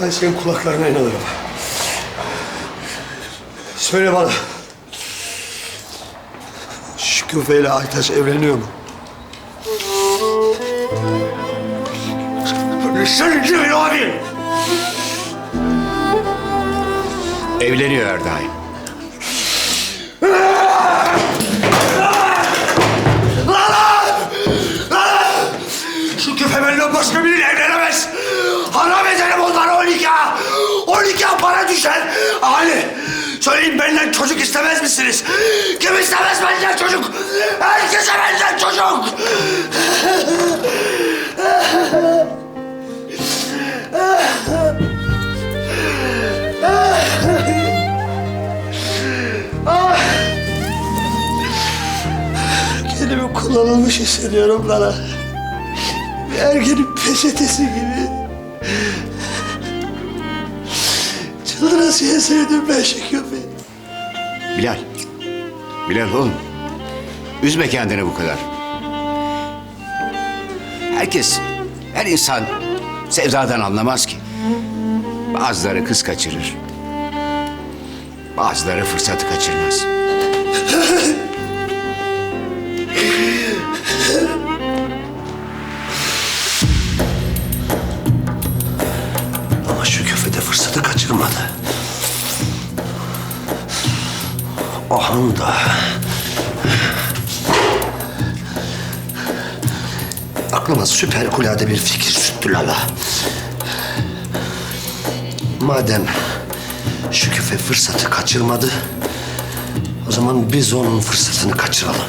Ben senin kulaklarına inanırım. Söyle bana. Şükrü ile Aytaç evleniyor mu? Sen kimin abi? Evleniyor Erdaim. Söyleyin benden çocuk istemez misiniz? Kim istemez benden çocuk? Herkese benden çocuk. Kendimi kullanılmış hissediyorum. Bir ergenin peçetesi gibi. Çıldırasıya sevdim ben şu köpeği. Bilal. Bilal oğlum. Üzme kendini bu kadar. Herkes, her insan sevdadan anlamaz ki. Bazıları kız kaçırır. Bazıları fırsatı kaçırmaz. kaçırmadı. O anda... Aklıma süper bir fikir süttü Lala. Madem şu küfe fırsatı kaçırmadı... ...o zaman biz onun fırsatını kaçıralım.